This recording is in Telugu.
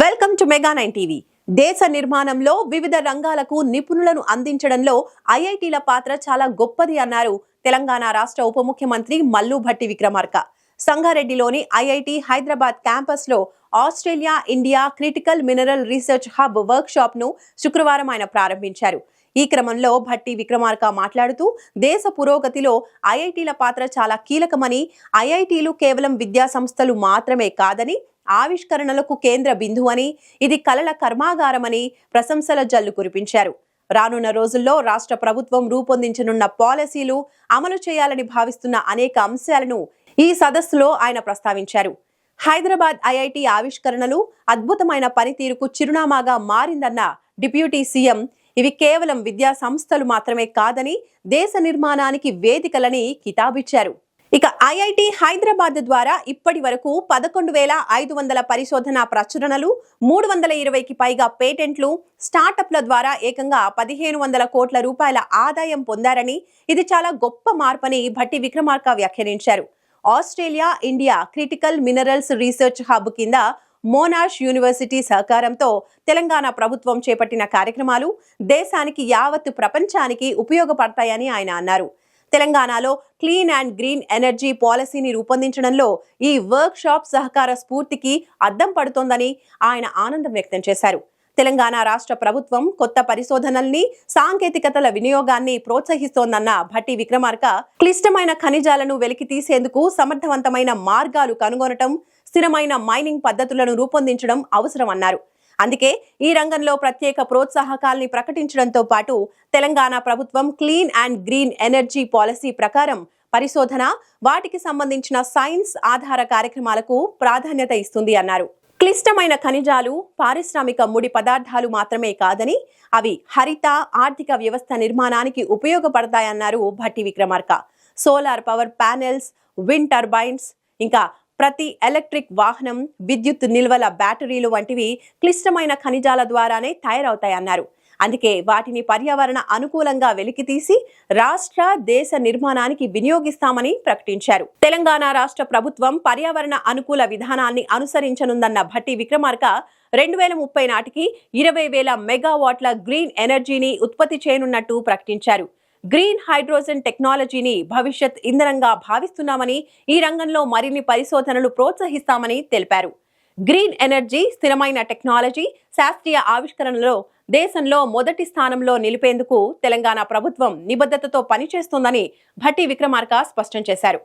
Welcome to mega nine TV. దేశ నిర్మాణంలో వివిధ రంగాలకు నిపుణులను అందించడంలో ఐఐటీల పాత్ర చాలా గొప్పది అన్నారు తెలంగాణ రాష్ట్ర ఉప ముఖ్యమంత్రి మల్లు భట్టి విక్రమార్క. సంగారెడ్డిలోని ఐఐటి హైదరాబాద్ క్యాంపస్లో Australia India critical mineral research hub work షాప్ను శుక్రవారం ఆయన ప్రారంభించారు. ఈ క్రమంలో భట్టి విక్రమార్క మాట్లాడుతూ దేశ పురోగతిలో ఐఐటీల పాత్ర చాలా కీలకమని ఐఐటీలు కేవలం విద్యా సంస్థలు మాత్రమే కాదని ఆవిష్కరణలకు కేంద్ర బిందువు అని ఇది కలల కర్మాగారమని ప్రశంసల జల్లు కురిపించారు. రానున్న రోజుల్లో రాష్ట్ర ప్రభుత్వం రూపొందించనున్న పాలసీలు అమలు చేయాలని భావిస్తున్న అనేక అంశాలను ఈ సదస్సులో ఆయన ప్రస్తావించారు. హైదరాబాద్ ఐఐటి ఆవిష్కరణలు అద్భుతమైన పనితీరుకు చిరునామాగా మారిందన్న డిప్యూటీ సీఎం ఇవి కేవలం విద్యా సంస్థలు మాత్రమే కాదని దేశ నిర్మాణానికి వేదికలని కితాబిచ్చారు. ఇక ఐఐటి హైదరాబాద్ ద్వారా ఇప్పటి వరకు పదకొండు వేల ఐదు వందల పరిశోధన ప్రచురణలు మూడు వందల ఇరవైకి పైగా పేటెంట్లు స్టార్టప్ల ద్వారా ఏకంగా పదిహేను వందల కోట్ల రూపాయల ఆదాయం పొందారని ఇది చాలా గొప్ప మార్పని భట్టి విక్రమార్క వ్యాఖ్యానించారు. Australia India critical minerals research hub కింద మోనాష్ యూనివర్సిటీ సహకారంతో తెలంగాణ ప్రభుత్వం చేపట్టిన కార్యక్రమాలు దేశానికి యావత్ ప్రపంచానికి ఉపయోగపడతాయని ఆయన అన్నారు. తెలంగాణలో క్లీన్ అండ్ గ్రీన్ ఎనర్జీ పాలసీని రూపొందించడంలో ఈ వర్క్షాప్ సహకార స్ఫూర్తికి అద్దం పడుతోందని ఆయన ఆనందం వ్యక్తం చేశారు. తెలంగాణ రాష్ట్ర ప్రభుత్వం కొత్త పరిశోధనల్ని సాంకేతికతల వినియోగాన్ని ప్రోత్సహిస్తోందన్న భట్టి విక్రమార్క క్లిష్టమైన ఖనిజాలను వెలికి తీసేందుకు సమర్థవంతమైన మార్గాలు కనుగొనటం స్థిరమైన మైనింగ్ పద్ధతులను రూపొందించడం అవసరమన్నారు. అందుకే ఈ రంగంలో ప్రత్యేక ప్రోత్సాహకాల్ని ప్రకటించడంతో పాటు తెలంగాణ ప్రభుత్వం clean and green energy policy ప్రకారం పరిశోధన వాటికి సంబంధించిన సైన్స్ ఆధార కార్యక్రమాలకు ప్రాధాన్యత ఇస్తుంది అన్నారు. క్లిష్టమైన ఖనిజాలు పారిశ్రామిక ముడి పదార్థాలు మాత్రమే కాదని అవి హరిత ఆర్థిక వ్యవస్థ నిర్మాణానికి ఉపయోగపడతాయన్నారు Bhatti Vikramarka. Solar power panels wind turbines ఇంకా ప్రతి ఎలక్ట్రిక్ వాహనం విద్యుత్ నిల్వల బ్యాటరీలు వంటివి క్లిష్టమైన ఖనిజాల ద్వారానే తయారవుతాయన్నారు. అందుకే వాటిని పర్యావరణ అనుకూలంగా వెలికితీసి రాష్ట్ర దేశ నిర్మాణానికి వినియోగిస్తామని ప్రకటించారు. తెలంగాణ రాష్ట్ర ప్రభుత్వం పర్యావరణ అనుకూల విధానాన్ని అనుసరించనుందన్న భట్టి విక్రమార్క రెండు వేల ముప్పై నాటికి ఇరవై వేల మెగావాట్ల గ్రీన్ ఎనర్జీని ఉత్పత్తి చేయనున్నట్టు ప్రకటించారు. గ్రీన్ హైడ్రోజన్ టెక్నాలజీని భవిష్యత్ ఇంధనంగా భావిస్తున్నామని ఈ రంగంలో మరిన్ని పరిశోధనలు ప్రోత్సహిస్తామని తెలిపారు. గ్రీన్ ఎనర్జీ స్థిరమైన టెక్నాలజీ శాస్త్రీయ ఆవిష్కరణలో దేశంలో మొదటి స్థానంలో నిలిపేందుకు తెలంగాణ ప్రభుత్వం నిబద్ధతతో పనిచేస్తోందని భట్టి విక్రమార్క స్పష్టం చేశారు.